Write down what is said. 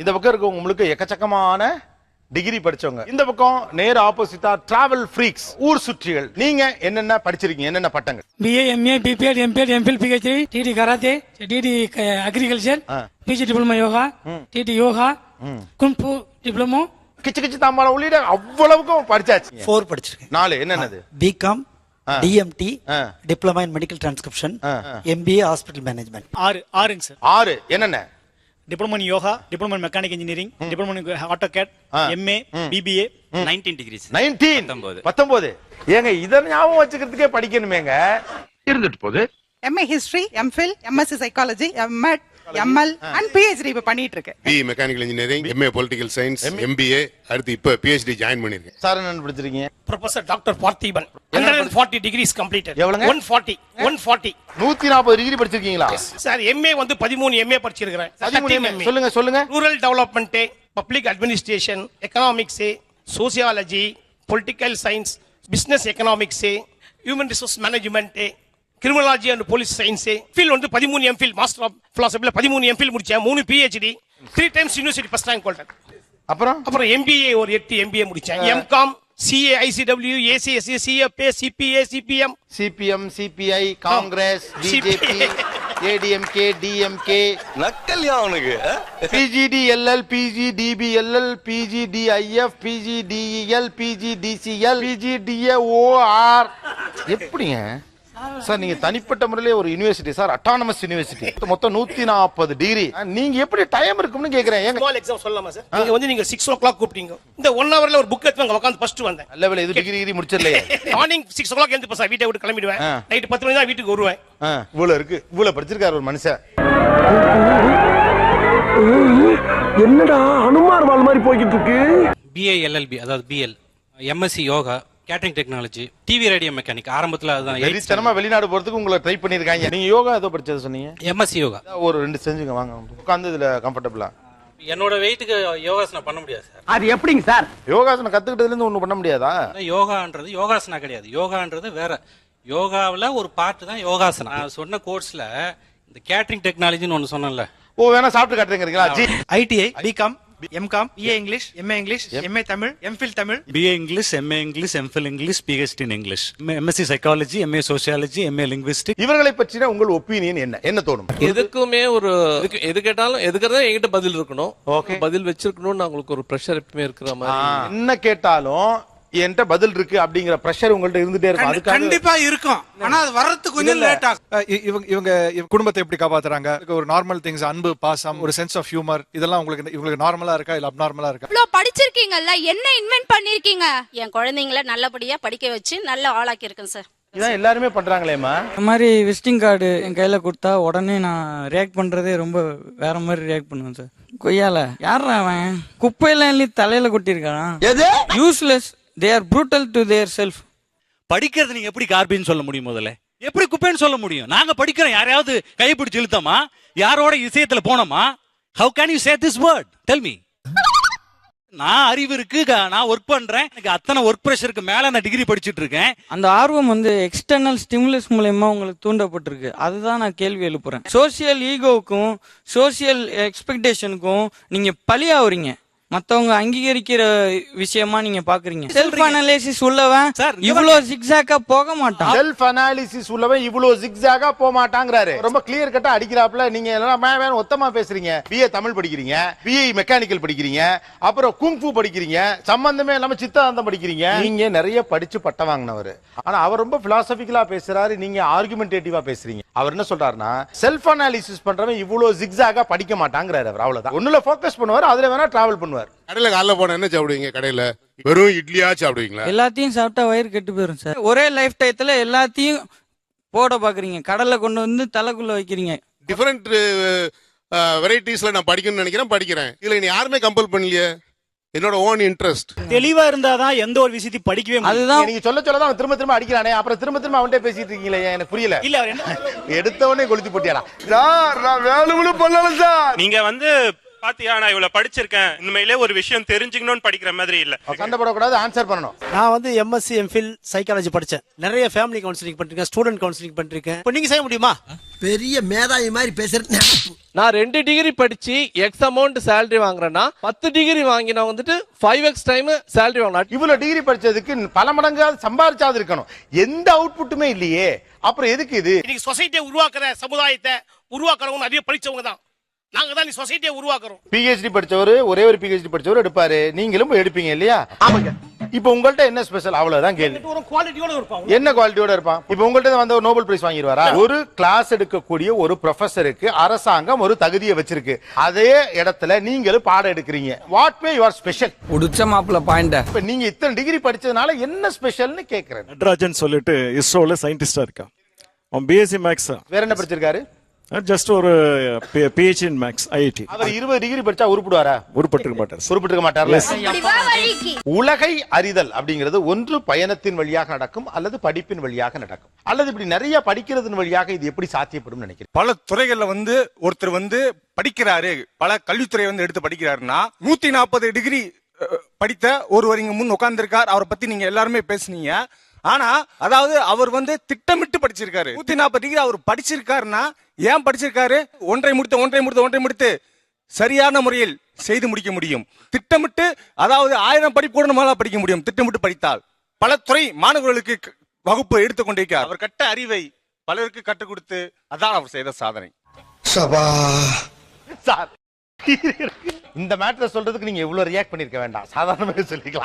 இந்த பக்கம் இருக்கவங்க முழுக்க எக்கச்சக்கமான டிகிரி படிச்சவங்க. இந்த பக்கம் நேர் ஆப்போசிட்டா டிராவல் ஃப்ரீக்ஸ் ஊர் சுற்றிகள். நீங்க என்னென்ன படிச்சிருக்கீங்க? என்னென்ன பட்டங்கள்? BA, MA, BPEd, MPEd, MPhil, PhD, TD Karate, TD Agriculture, PG Diploma Yoga, TD Yoga, Kung Fu Diploma, கிச்சு கிச்சு தாம்பாள உள்ளிட அவ்வளவுக்கும் படிச்சாச்சு. ஃபோர் படிச்சிருக்கேன். நாலு என்னென்னது? BCom DMT. Diploma in medical transcription. MBA hospital management ஆறு ஆறுங்க சார். ஆறு என்னென்ன? Diploma in yoga diploma in mechanic engineering diploma in auto CAD. MA BBA nineteen degrees nineteen. பத்தொன்பது ஏங்க இதை ஞாபகம் வச்சுக்கிறதுக்கே படிக்கணுமேங்க. இருந்துட்டு போகுது. MA history MPhil MSc psychology MEd ML and PhD இப்ப பண்ணிட்டு இருக்கேன் B mechanical engineering MA political science MBA அடுத்து இப்ப பிஹெச்டி ஜாயின் பண்ணிருக்கேன் சார் என்ன படிச்சிருக்கீங்க professor doctor Parthiban hundred and forty degrees completed எவ்வளவுங்க? One forty one forty நூத்தி நாற்பது டிகிரி படிச்சிருக்கீங்களா? சார் எம்ஏ வந்து பதிமூணு எம்ஏ படிச்சிருக்கிறேன். சொல்லுங்க சொல்லுங்க. Rural development public administration economics sociology political science business economics human resource management criminology and police science feel வந்து பதிமூணு எம்ஃபில் மாஸ்டர் ஆஃப் பிலாசபில பதிமூணு எம்ஃபில் முடிச்சேன் மூணு PhD three times university first rank golden அப்புறம்? அப்புறம் எம்பிஏ ஒரு எட்டு எம்பிஏ முடிச்சேன். MCom CA ICW ACSC CFA CPA CPM CPM CBI Congress BJP ADMK DMK நக்கல்யா அவனுக்கு பிஜிடிஎல்எல் பிஜிடிபிஎல்எல் பிஜிடிஐஎஃப் பிஜிடிஇஎல் பிஜிடிசிஎல் பிஜிடிஏஓஆர் எப்படிங்க? சார் நீங்க தனிப்பட்ட முறையிலே ஒரு யூனிவர்சிட்டி சார் அட்டானமஸ் யூனிவர்சிட்டி மொத்தம் நூத்தி நாற்பது டிகிரி நீங்க எப்படி டைம் இருக்கும்னு கேக்குறேன். ஸ்மால் எக்ஸாம் சொல்லலாமா சார் நீங்க வந்து நீங்க சிக்ஸ் ஓ கிளாக் கூப்பிட்டீங்க. இந்த ஒன் ஹவர்ல ஒரு புக் எடுத்து அங்க உட்காந்து ஃபர்ஸ்ட் வந்தேன். நல்ல வேலை இது டிகிரி டிகிரி முடிச்சிடலையே. மார்னிங் சிக்ஸ் ஓ கிளாக் எழுந்து சார் வீட்டை விட்டு கிளம்பிடுவேன். ஆ. நைட் பத்து மணி தான் வீட்டுக்கு வருவேன். இவ்வளவு இருக்கு. இவ்வளவு படிச்சிருக்காரு ஒரு மனுஷன். என்னடா அனுமார் வால் மாதிரி போய்கிட்டு இருக்கு? பிஏ எல்எல்பி அதாவது BL MSc yoga catering technology TV radio mechanic ஆரம்பத்தில் அதுதான். வெறித்தனமா வெளிநாடு போறதுக்கு உங்களை ட்ரை பண்ணிருக்காங்க நீங்க யோகா ஏதோ படிச்சது சொன்னீங்க? எம்எஸ்சி யோகா. ஒரு ரெண்டு செஞ்சுங்க வாங்க. உட்காந்து இதுல கம்ஃபர்டபுளா என்னோட வெயிட்டுக்கு யோகாசனம் பண்ண முடியாது சார் அது எப்படிங்க சார் யோகாசனம் கத்துக்கிட்டதுல இருந்து ஒண்ணும் பண்ண முடியாதா? யோகான்றது யோகாசனா கிடையாது. யோகான்றது வேற. யோகாவில் ஒரு பார்ட் தான் யோகாசனம். நான் சொன்ன கோர்ஸ்ல இந்த கேட்டரிங் டெக்னாலஜின்னு ஒன்று சொன்னேன்ல. ஓ வேணா சாப்பிட்டு காட்டுறீங்களா ji. ITI BCom MCom BA English MA English MA Tamil MPhil Tamil BA English, MA English, MPhil English, PhD in English, MSc Psychology, MA Sociology, MA Linguistics. இவர்களை பற்றின உங்கள் ஒப்பீனியன் என்ன? என்ன தோணும்? எதுக்குமே ஒரு எது கேட்டாலும் எதுக்கிறதா என்கிட்ட பதில் இருக்கணும். பதில் வச்சிருக்கணும்னு அவங்களுக்கு ஒரு ப்ரெஷர் எப்பவுமே இருக்கிற மாதிரி. என்ன கேட்டாலும் என்கிட்ட பதில் இருக்கு அப்படிங்கிற பிரஷர் உங்கள்ட்ட இருந்துட்டே இருக்கும். அதுக்காக கண்டிப்பா இருக்கும். ஆனா அது வர்றதுக்கு கொஞ்சம் லேட் ஆகும். இவங்க குடும்பத்தை எப்படி காப்பாத்துறாங்க? ஒரு நார்மல் திங்ஸ் அன்பு பாசம் ஒரு சென்ஸ் ஆஃப் ஹியூமர் இதெல்லாம் உங்களுக்கு இவங்களுக்கு நார்மலா இருக்கா? இல்ல அப்நார்மலா இருக்கா? இவ்வளவு படிச்சிருக்கீங்கல்ல என்ன இன்வென்ட் பண்ணிருக்கீங்க? என் குழந்தைங்கள நல்லபடியா படிக்க வச்சு நல்ல ஆளாக்கி இருக்கேன் சார் இதான் எல்லாருமே பண்றாங்களேம்மா. இந்த மாதிரி விசிட்டிங் கார்டு என் கையில கொடுத்தா உடனே நான் ரியாக்ட் பண்றதே ரொம்ப வேற மாதிரி ரியாக்ட் பண்ணுவேன் சார் கொய்யால. யாரா அவன்? குப்பையெல்லாம் எள்ளி தலையில கொட்டியிருக்கான்? Useless they are brutal to their self படிக்கிறது நீங்க எப்படி கார்பின்னு சொல்ல முடியும் முதல்ல? எப்படி குப்பைன்னு சொல்ல முடியும்? நாங்க படிக்கிறோம். யாரையாவது கைப்பிடிச்சு இழுத்தோமா? யாரோட விஷயத்துல போனோமா? How can you say this word tell me நான் அறிவு இருக்கு நான் ஒர்க் பண்றேன். எனக்கு அத்தனை ஒர்க் ப்ரெஷருக்கு மேல நான் டிகிரி படிச்சிட்டு இருக்கேன். அந்த ஆர்வம் வந்து எக்ஸ்டர்னல் ஸ்டிமுலஸ் மூலயமா உங்களுக்கு தூண்டப்பட்டிருக்கு. அதுதான் நான் கேள்வி எழுப்புறேன். சோசியல் ஈகோவுக்கும் சோசியல் எக்ஸ்பெக்டேஷனுக்கும் நீங்க பலியாவுறீங்க மத்தவங்க அங்கீகரிக்கிற விஷயமா நீங்க பாக்குறீங்க. செல்ஃப் அனலைசிஸ் உள்ளவன் சார், இவ்வளவு சிக்ஸாக்கா போக மாட்டான். செல்ஃப் அனாலிசிஸ் உள்ளவன் இவ்வளவு ஜிக்ஸாகா போக மாட்டாங்கிறாரு. ரொம்ப கிளியர் கட்டா அடிக்கிறாப்ல நீங்க எல்லாம் மே- வேணும் ஒத்தமா பேசுறீங்க. பிஏ தமிழ் படிக்கிறீங்க பிஏ மெக்கானிக்கல் படிக்கிறீங்க அப்புறம் குங்ஃபு படிக்கிறீங்க சம்பந்தமே இல்லாம சித்தாந்தம் படிக்கிறீங்க. நீங்க நிறைய படிச்சு பட்டம் வாங்கினவர். ஆனா அவர் ரொம்ப பிலாசபிக்கலா பேசுறாரு நீங்க ஆர்குமெண்டேட்டிவா பேசுறீங்க. அவர் என்ன சொல்றாருன்னா செல்ஃப் அனாலிசிஸ் பண்றவன் இவ்வளவு ஜிக்ஸாகா படிக்க மாட்டாங்கிறாரு அவர் அவ்வளவுதான். ஒண்ணுல ஃபோக்கஸ் பண்ணுவார் அதுல வேணா டிராவல் பண்ணுவார். கடையில காலைல போனா என்ன சாப்பிடுவீங்க? கடையில வெறும் இட்லியா சாப்பிடுவீங்களா? எல்லாத்தையும் சாப்பிட்டா வயிறு கெட்டு போயிரும் சார். ஒரே லைஃப் டயத்துல எல்லாத்தையும் போட பாக்குறீங்க. கடல்ல கொண்டு வந்து தலைக்குள்ள வைக்கிறீங்க. டிஃபரெண்ட் வெரைட்டிஸ்ல நான் படிக்கணும்னு நினைக்கிறேன் படிக்கிறேன். இதுல நீ யாருமே கம்பல் பண்ணலையே? என்னோட ஓன் இன்ட்ரெஸ்ட் தெளிவா இருந்தாதான் எந்த ஒரு விஷயத்தையும் படிக்கவே முடியும். அதுதான். நீங்க சொல்ல சொல்ல தான் அவன் திரும்ப திரும்ப அடிக்கிறானே அப்புறம் திரும்ப திரும்ப அவன்கிட்ட பேசிட்டு இருக்கீங்களே எனக்கு புரியல? இல்ல அவர் என்ன எடுத்தவனே கொளுத்தி போட்டியாடா. சார் நான் வேலுமனு பண்ணல சார் நீங்க வந்து பாத்தியா நான் இவ்வளவு படிச்சிருக்கேன். உண்மையிலே ஒரு விஷயம் தெரிஞ்சுக்கணும்னு படிக்கிற மாதிரி இல்ல. சண்டை போடக்கூடாது ஆன்சர் பண்ணணும். நான் வந்து எம்எஸ்சி எம்ஃபில் சைக்காலஜி படிச்சேன். நிறைய ஃபேமிலி கவுன்சிலிங் பண்ணிருக்கேன் ஸ்டூடெண்ட் கவுன்சிலிங் பண்ணிருக்கேன். இப்போ நீங்க செய்ய முடியுமா? பெரிய மேதாவி மாதிரி பேசுறது நான் ரெண்டு டிகிரி படிச்சு எக்ஸ் அமௌண்ட் சேலரி வாங்குறேன்னா பத்து டிகிரி வாங்கினா வந்துட்டு ஃபைவ் எக்ஸ் டைம் சேலரி வாங்கினா இவ்வளவு டிகிரி படிச்சதுக்கு பல மடங்காவது சம்பாரிச்சாது இருக்கணும். எந்த அவுட்புட்டுமே இல்லையே. அப்புறம் எதுக்கு இது? இன்னைக்கு சொசைட்டியை உருவாக்குற சமுதாயத்தை உருவாக்குறவங்க நிறைய படிச்சவங்க தான். நாங்க தான் இந்த சொசைட்டியை உருவாக்குறோம். பிஹெச்டி படிச்சவர் ஒரே ஒரு பிஹெச்டி படிச்சவர் எடுப்பாரு. நீங்களும் எடுப்பீங்க இல்லையா? ஆமாங்க. இப்போ உங்கள்ட்ட என்ன ஸ்பெஷல் அவ்வளவுதான் கேள்வி. ஒரு குவாலிட்டியோட இருப்பாங்க என்ன குவாலிட்டியோட இருப்பான்? இப்போ உங்கள்ட்ட வந்து ஒரு நோபல் பிரைஸ் வாங்கிடுவாரா? ஒரு கிளாஸ் எடுக்கக்கூடிய ஒரு ப்ரொஃபஸருக்கு அரசாங்கம் ஒரு தகுதியை வச்சிருக்கு. அதே இடத்துல நீங்களும் பாடம் எடுக்கிறீங்க. வாட் மே யுவர் ஸ்பெஷல் உடிச்ச மாப்பிள்ள பாயிண்ட. இப்ப நீங்க இத்தனை டிகிரி படிச்சதுனால என்ன ஸ்பெஷல்னு கேக்குறேன். நட்ராஜன் சொல்லிட்டு இஸ்ரோல சயின்டிஸ்டா இருக்கான். அவன் பிஎஸ்சி மேக்ஸ் வேற என்ன படிச்சிருக்காரு? ஜஸ்ட் ஒரு பிஹெச்டி இன் மேக்ஸ் ஐஐடி அவர் இருபது டிகிரி படிச்சா உருப்பிடுவாரா? உருப்பட்டிருக்க மாட்டார் உருப்பிட்டுக்க மாட்டார்ல? உலகை அறிதல் அப்படிங்கிறது ஒன்று பயணத்தின் வழியாக நடக்கும் அல்லது படிப்பின் வழியாக நடக்கும். அல்லது இப்படி நிறைய படிக்கிறதன் வழியாக இது எப்படி சாத்தியப்படும் நினைக்கிறேன் பல துறைகள்ல வந்து ஒருத்தர் வந்து படிக்கிறாரு பல கல்வித்துறை வந்து எடுத்து படிக்கிறாருன்னா நூத்தி நாற்பது டிகிரி படித்த ஒருவர் இங்க முன் உட்கார்ந்திருக்கார் அவரை பத்தி நீங்க எல்லாருமே பேசுனீங்க. ஆனா அதாவது அவர் வந்து திட்டமிட்டு படிச்சிருக்காரு. நூத்தி நாற்பது டிகிரி அவர் படிச்சிருக்காருன்னா ஏன் படிச்சிருக்காரு? ஒன்றை முடித்து ஒன்றை முடித்து ஒன்றை முடித்து சரியான முறையில் செய்து முடிக்க முடியும். திட்டமிட்டு அதாவது ஆயிரம் படிப்பு கூட நம்மளால படிக்க முடியும். திட்டமிட்டு படித்தால். பல துறை மாணவர்களுக்கு வகுப்பு எடுத்துக் கொண்டிருக்கிறார். அவர் கட்ட அறிவை பலருக்கு கற்றுக் கொடுத்து அதான் அவர் செய்த சாதனை. சார் இந்த மேட்டரை சொல்றதுக்கு நீங்க இவ்வளவு ரியாக்ட் பண்ணிருக்க வேண்டாம். சாதாரணமாக சொல்லிக்கலாம்.